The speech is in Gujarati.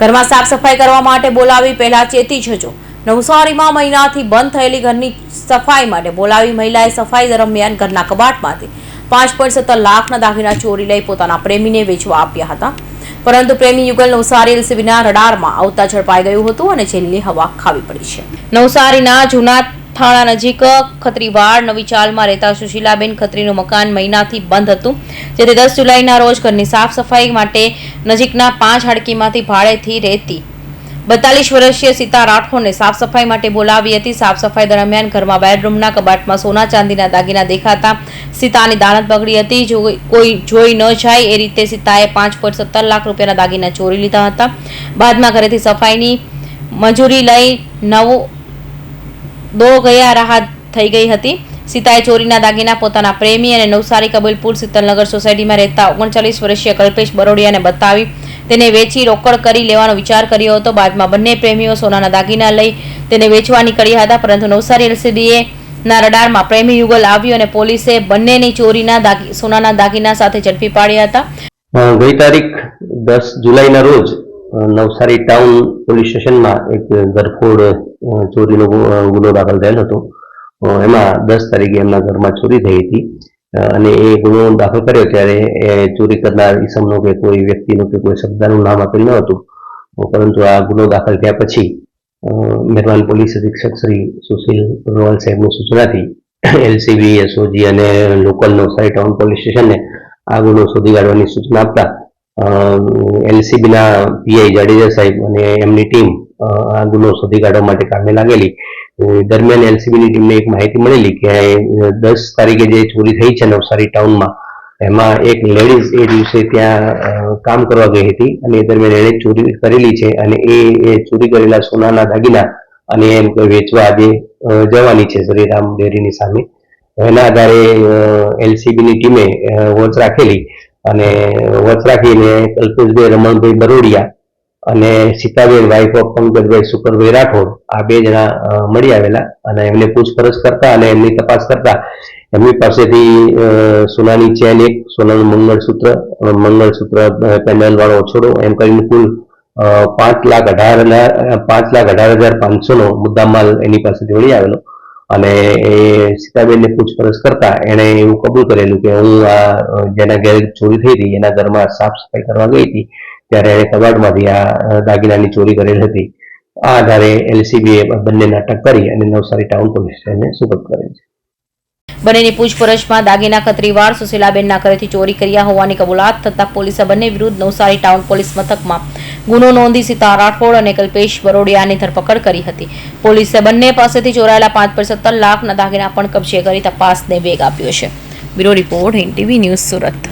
ઘરમાં સાફ સફાઈ કરવા માટે બોલાવી પહેલા ચેતી જજો. નવસારીમાં મહિનાથી બંધ થયેલી ઘરની સફાઈ માટે બોલાવી મહિલાએ સફાઈ દરમિયાન ઘરના કબાટમાંથી પાંચ પોઈન્ટ સત્તર લાખના દાગીના ચોરી લઈ પોતાના પ્રેમીને વેચવા આપ્યા હતા. પરંતુ પ્રેમી યુગલ નવસારી એલસીબીના રડારમાં આવતા ઝડપાઈ ગયું હતું અને જેલની હવા ખાવી પડી છે. નવસારીના જૂના થાણા નજીક ખત્રીવાડ નવી ચાલમાં રહેતા સુશીલાબેન ખત્રીનું મકાન મહિનાથી બંધ હતું. જેથી દસ જુલાઈના રોજ ઘરની સાફ સફાઈ માટે નજીકના પાંચ હાડકીમાંથી ભાડેથી રહેતી. બતાલીસ વર્ષીય સીતા રાઠોડને સાફ સફાઈ માટે બોલાવી હતી. સાફ સફાઈ દરમિયાન ઘરમાં બેડરૂમના કબાટમાં સોના ચાંદીના દાગીના દેખાતા સીતાની દાનત બગડી હતી. જો કોઈ જોઈ ન જાય એ રીતે સીતાએ પાંચ પોઈન્ટ સત્તર લાખ રૂપિયાના દાગીના ચોરી લીધા હતા. બાદમાં ઘરેથી સફાઈની મજૂરી લઈ નવો દો ગયા રાહત થઈ ગઈ હતી. સીતાએ ચોરીના દાગીના પોતાના પ્રેમી અને નવસારી કબીલપુર શીતલનગર સોસાયટીમાં રહેતા ઓગણચાલીસ વર્ષીય કલ્પેશ બરોડિયાને બતાવી તેને વેચી રોકડ કરી લેવાનો વિચાર કર્યો હતો. બાદમાં બંને પ્રેમીઓ સોનાના દાગીના લઈ તેને વેચવા નીકળ્યા હતા, પરંતુ નવસારી એલસીબીએ ના રડારમાં પ્રેમી યુગલ આવ્યું અને પોલીસે બંનેની ચોરીના સોનાના દાગીના સાથે ઝડપી પાડ્યા હતા. ગઈ તારીખ દસ જુલાઈના રોજ નવસારી ટાઉન પોલીસ સ્ટેશનમાં એક ઘરફોડ અ, ચોરીનો ગુનો દાખલ થયેલ હતો. એમાં દસ તારીખે એમના ઘરમાં ચોરી થઈ હતી. અને એ ગુનો દાખલ કર્યો ત્યારે એ ચોરી કરનાર ઈસમનો કે કોઈ વ્યક્તિનું કે કોઈ શબ્દનું નામ આપેલ ન હતું. પરંતુ આ ગુનો દાખલ થયા પછી મહેરવાન પોલીસ અધિક્ષક શ્રી સુશીલ રોહલ સાહેબની સૂચનાથી એલસીબી એસઓજી અને લોકલ નવસારી ટાઉન પોલીસ સ્ટેશનને આ ગુનો શોધી કાઢવાની સૂચના આપતા એલસીબીના પીઆઈ જાડેજા સાહેબ અને એમની ટીમ આ ગુનો શોધી કાઢવા માટે કામે લાગેલી. દરમિયાન એલસીબીની ટીમને એક માહિતી મળેલી કે દસ તારીખે જે ચોરી થઈ છે નવસારી ટાઉનમાં, એમાં એક લેડીઝ એ દિવસે ત્યાં કામ કરવા ગઈ હતી અને એ દરમિયાન એણે ચોરી કરેલી છે અને એ એ ચોરી કરેલા સોનાના દાગીના અને એમ વેચવા આજે જવાની છે શ્રીરામ ડેરીની સામે. એના આધારે એલસીબીની ટીમે વોચ રાખેલી અને વચરાખીને કલ્પેશભાઈ રમણભાઈ બરોડિયા અને સીતાબેન વાઇફ ઓફ પંકજભાઈ સુકરભાઈ રાઠોડ આ બે જણા મળી આવેલા અને એમને પૂછપરછ કરતા અને એમની તપાસ કરતા. એમની પાસેથી સોનાની ચેન એક, સોનાનું મંગળસૂત્ર મંગળસૂત્ર પેનલ વાળો ઓછોડો, એમ કરીને કુલ પાંચ લાખ અઢાર હજાર, પાંચ લાખ અઢાર હજાર પાંચસોનો મુદ્દામાલ એની પાસેથી મળી આવેલો. અને એ સીતાબેનની પૂછપરછ કરતા એણે એવું કબૂલ કરેલું કે હું આ જેના ઘરે ચોરી થઈ હતી, એના ઘરમાં સાફ સફાઈ કરવા ગઈ હતી, ત્યારે એણે કબાટમાંથી આ દાગીનાની ચોરી કરેલી હતી. આ આધારે એલસીબીએ બંને નાટક કરી અને નવસારી ટાઉન પોલીસ સ્ટેશનને સુપરત કરેલ છે. બંનેની પૂછપરછમાં દાગીના ખત્રીવાડ સુશીલાબેનના ઘરેથી ચોરી કર્યા હોવાની કબૂલાત થતાં પોલીસે બંને વિરુદ્ધ નવસારી ટાઉન પોલીસ મથકમાં ગુનો નોંધી સીતા રાઠોડ અને કલ્પેશ બરોડિયાની ધરપકડ કરી હતી. પોલીસે બંને પાસેથી ચોરાયેલા પાંચ પર સત્તર લાખના દાગીના પણ કબજે કરી તપાસને વેગ આપ્યો છે. Bureau report, NTV news Surat.